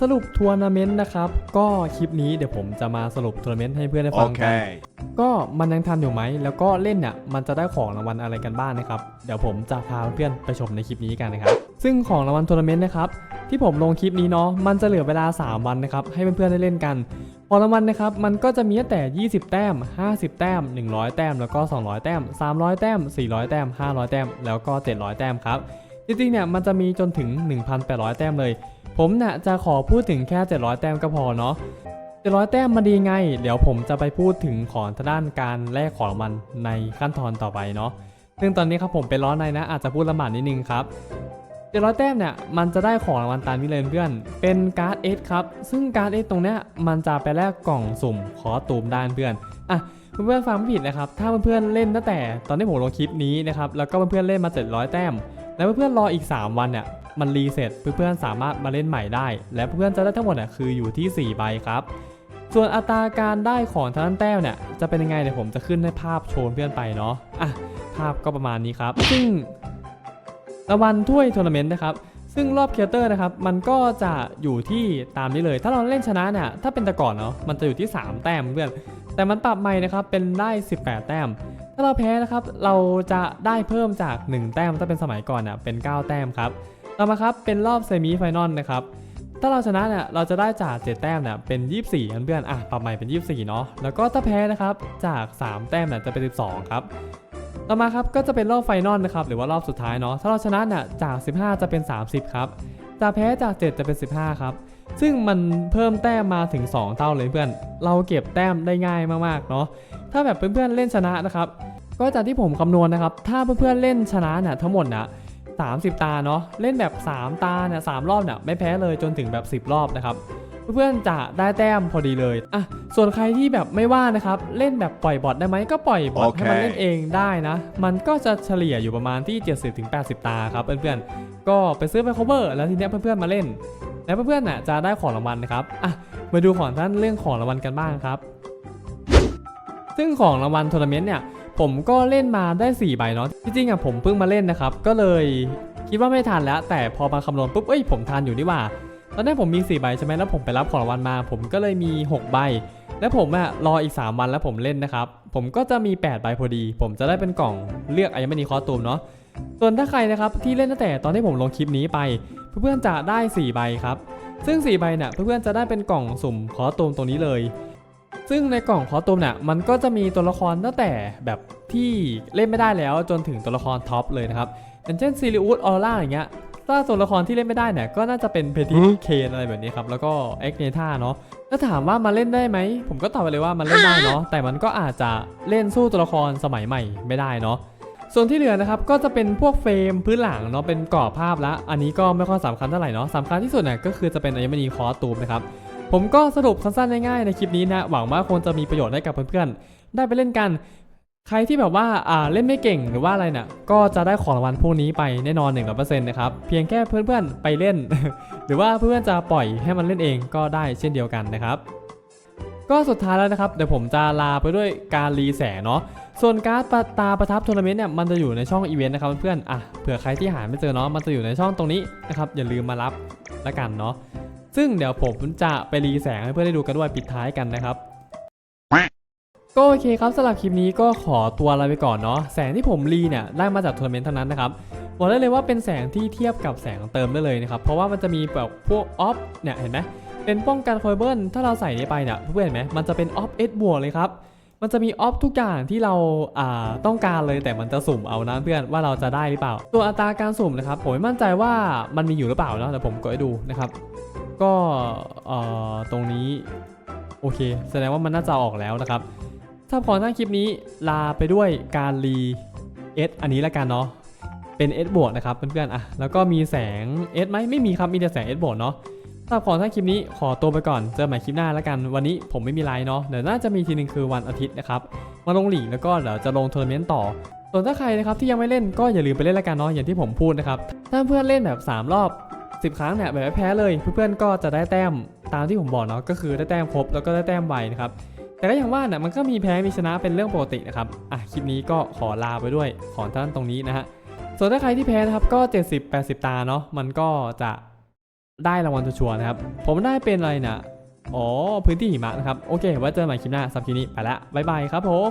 สรุปทัวร์นาเมนต์นะครับ ก็คลิปนี้เดี๋ยวผมจะมาสรุปทัวร์นาเมนต์ให้เพื่อนได้ฟังกัน Okay. ก็มันยังทันอยู่ไหม แล้วก็เล่นเนี่ยมันจะได้ของรางวัลอะไรกันบ้างนะครับ เดี๋ยวผมจะพาเพื่อนไปชมในคลิปนี้กันนะครับ ซึ่งของรางวัลทัวร์นาเมนต์นะครับที่ผมลงคลิปนี้เนาะมันจะเหลือเวลา 3 วันนะครับให้เพื่อนๆได้เล่นกันของรางวัลนะครับมันก็จะมีตั้งแต่ 20 แต้ม 50 แต้ม 100 แต้ม แล้วก็ 200 แต้ม 300 แต้ม 400 แต้ม 500 แต้ม แล้วก็ 700 แต้มครับ จริงๆเนี่ยมันจะมีจนถึง 1,800 แต้มเลย ผมเนี่ยจะขอพูดถึงแค่ 700 แต้มก็พอเนาะ700 แต้มมาดีไง เดี๋ยวผมจะไปพูดถึงของทางด้านการแลกของรางวัลในขั้นตอนต่อไปเนาะซึ่งตอนนี้ครับผมเป็นร้อในนะ อาจจะพูดลำบากนิดนึงครับ700แต้มเนี่ยมันจะได้ของรางวัลตามนี้เลยเพื่อน เป็นการ์ดเอสครับ ซึ่งการ์ดเอสตรงเนี้ยมันจะไปแลกกล่องสุ่มขอตูมด้านเพื่อน อะเพื่อนๆฟังไม่ผิดนะครับ ถ้าเพื่อนๆเล่นตั้งแต่ตอนที่ผมลงคลิปนี้นะครับ แล้วก็เพื่อนๆเล่นมา 700 แต้ม แล้วเพื่อนๆรออีก 3 วันเนี่ยมันรีเซ็ตเพื่อนๆสามารถมาเล่นใหม่ได้ และเพื่อนๆจะได้ทั้งหมดเนี่ยคืออยู่ที่ 4 ใบครับ ส่วนอัตราการได้ของทางด้านแต้มเนี่ยจะเป็นยังไงเดี๋ยวผมจะขึ้นให้ภาพโชว์เพื่อนไปเนาะอะภาพก็ประมาณนี้ครับ ซึ่งรางวัลถ้วยทัวร์นาเมนต์นะครับซึ่งรอบเคเตอร์นะครับ มันก็จะอยู่ที่ตามนี้เลย ถ้าเราเล่นชนะเนี่ย ถ้าเป็นแต่ก่อนเนาะ มันจะอยู่ที่ 3 แต้มเพื่อน แต่มันปรับใหม่นะครับ เป็นได้ 18 แต้ม ถ้าเราแพ้นะครับ เราจะได้เพิ่มจาก 1 แต้มถ้าเป็นสมัยก่อนเนี่ยเป็น 9 แต้มครับ ต่อมาครับเป็นรอบเซมิไฟนอลนะครับ ถ้าเราชนะเนี่ยเราจะได้จาก 7 แต้มเนี่ยเป็น 24อันเพื่อนอะปรับใหม่เป็น 24 เนาะ แล้วก็ถ้าแพ้นะครับจาก 3 แต้มเนี่ยจะเป็น 12 ครับ ต่อมาครับก็จะเป็นรอบไฟนอลนะครับหรือว่ารอบสุดท้ายเนาะ ถ้าเราชนะเนี่ยจาก 15 จะเป็น 30 ครับ จะแพ้จาก 7 จะเป็น 15 ครับ ซึ่งมันเพิ่มแต้มมาถึง 2 เท่าเลยเพื่อน เราเก็บแต้มได้ง่ายมากๆเนาะ ถ้าแบบเพื่อนๆเล่นชนะนะครับ ก็จากที่ผมคำนวณนะครับ ถ้าเพื่อนๆเล่นชนะเนี่ยทั้งหมดนะ30 ตาเนาะ เล่นแบบ 3 ตาเนี่ยสรอบเนี่ยไม่แพ้เลยจนถึงแบบ 10 รอบนะครับ เพื่อนๆจะได้แต้มพอดีเลยอะส่วนใครที่แบบไม่ว่านะครับ เล่นแบบปล่อยบอทได้ไหมก็ปล่อยบอทโอเคให้มันเล่นเองได้นะ มันก็จะเฉลี่ยอยู่ประมาณที่ 70-80 ตาครับเพื่อนๆ ก็ไปซื้อไป cover แล้วทีเนี้ยเพื่อนๆมาเล่น แล้วเพื่อนๆน่ะจะได้ของรางวัลนะครับอะมาดูของท่านเรื่องของรางวัลกันบ้างครับ ซึ่งของรางวัลทัวร์นาเมนต์เนี่ยผมก็เล่นมาได้4ใบเนาะจริงๆอะผมเพิ่งมาเล่นนะครับ ก็เลยคิดว่าไม่ทันแล้ว แต่พอมาคำนวณปุ๊บเอ้ยผมทันอยู่นี่ว่า ตอนแรกผมมี4ใบใช่ไหมแล้วผมไปรับของรางวัลมา ผมก็เลยมี 6 ใบ แล้วผมอะรออีก 3 วันแล้วผมเล่นนะครับ ผมก็จะมี 8 ใบพอดี ผมจะได้เป็นกล่องเลือกไอ้ไม่นีคอสตูมเนาะส่วนถ้าใครนะครับที่เล่นตั้งแต่ตอนที่ผมลงคลิปนี้ไป เพื่อนๆจะได้ 4 ใบครับ ซึ่ง 4 ใบเนี่ยเพื่อนๆจะได้เป็นกล่องสุ่มคอสตูมตรงนี้เลย ซึ่งในกล่องคอสตูมเนี่ยมันก็จะมีตัวละครตั้งแต่แบบที่เล่นไม่ได้แล้วจนถึงตัวละครท็อปเลยนะครับอย่างเช่นซีริอุสออร่าอย่างเงี้ยถ้าตัวละครที่เล่นไม่ได้เนี่ยก็น่าจะเป็นเพทิเคนอะไรแบบนี้ครับแล้วก็เอ็กเนธาเนาะถ้าถามว่ามาเล่นได้ไหมผมก็ตอบไปเลยว่ามันเล่นได้เนาะแต่มันก็อาจจะเล่นสู้ตัวละครสมัยใหม่ไม่ได้เนาะ ส่วนที่เหลือนะครับก็จะเป็นพวกเฟรมพื้นหลังเนาะเป็นกรอบภาพละอันนี้ก็ไม่ค่อยสำคัญเท่าไหร่เนาะสำคัญที่สุดเนี่ยก็คือจะเป็นอัญมณีคอสตูมนะครับผมก็สรุปสั้นๆง่ายๆในคลิปนี้นะหวังว่าคงจะมีประโยชน์ให้กับเพื่อนๆได้ไปเล่นกันใครที่แบบว่าอ่าเล่นไม่เก่งหรือว่าอะไรเนี่ยก็จะได้ของรางวัลพวกนี้ไปแน่นอน100%นะครับเพียงแค่เพื่อนๆไปเล่น หรือว่าเพื่อนๆจะปล่อยให้มันเล่นเองก็ได้เช่นเดียวกันนะครับ ก็สุดท้ายแล้วนะครับเดี๋ยวผมจะลาไปด้วยการรีแสเนาะ ส่วนการ์ดตาประทับทัวร์นาเมนต์เนี่ยมันจะอยู่ในช่องอีเวนต์นะครับเพื่อนๆอะเผื่อใครที่หาไม่เจอเนาะมันจะอยู่ในช่องตรงนี้นะครับอย่าลืมมารับละกันเนาะซึ่งเดี๋ยวผมจะไปรีแสงให้เพื่อนได้ดูกันด้วยปิดท้ายกันนะครับก็โอเคครับสำหรับคลิปนี้ก็ขอตัวลาไปก่อนเนาะแสงที่ผมรีเนี่ยได้มาจากทัวร์นาเมนต์เท่านั้นนะครับบอกได้เลยว่าเป็นแสงที่เทียบกับแสงเติมได้เลยนะครับเพราะว่ามันจะมีแบบพวกออฟเนี่ยเห็นไหมเป็นป้องกันคอยเบิลถ้าเราใส่นี้ไปเนี่ยเพื่อนเห็นไหมมันจะเป็นออฟเอสบวกเลยครับ มันจะมีออฟทุกอย่างที่เราอ่าต้องการเลยแต่มันจะสุ่มเอานะเพื่อนว่าเราจะได้หรือเปล่า ตัวอัตราการสุ่มนะครับผมไม่มั่นใจว่ามันมีอยู่หรือเปล่านะแต่ผมกดให้ดูนะครับ ก็เอ่อตรงนี้โอเค แสดงว่ามันน่าจะออกแล้วนะครับ ถ้าพอหน้าคลิปนี้ลาไปด้วยการรีเอสอันนี้ละกันเนาะเป็นเอสบวกนะครับเพื่อนๆอะแล้วก็มีแสงเอสไหมไม่มีครับมีแต่แสงเอสบวกเนาะ ถ้าพอหน้าคลิปนี้ขอตัวไปก่อน เจอใหม่คลิปหน้าและกัน วันนี้ผมไม่มีไลน์เนาะ เดี๋ยวน่าจะมีทีหนึงคือวันอาทิตย์นะครับ มาลงหลีกแล้วก็เดี๋ยวจะลงทัวร์นาเมนต์ต่อ ส่วนถ้าใครนะครับที่ยังไม่เล่นก็อย่าลืมไปเล่นละกันเนาะ อย่างที่ผมพูดนะครับ ถ้าเพื่อนเล่นแบบ 3 รอบ 10 ครั้งเนี่ยแบบไม่แพ้เลย เพื่อนๆก็จะได้แต้มตามที่ผมบอกเนาะ ก็คือได้แต้มครบแล้วก็ได้แต้มไวนะครับ แต่ก็อย่างว่าเนี่ยมันก็มีแพ้มีชนะเป็นเรื่องปกตินะครับ อะคลิปนี้ก็ขอลาไปด้วยขอท่านตรงนี้นะฮะ ส่วนถ้าใครที่แพ้นะครับก็ 70-80 ตาเนาะมันก็จะ ได้รางวัลชัวร์นะครับ ผมได้เป็นอะไรนะอ๋อ พื้นที่หิมะนะครับ โอเค ไว้เจอกันใหม่คลิปหน้าสำหรับคลิปนี้ไปละ บ๊ายบายครับผม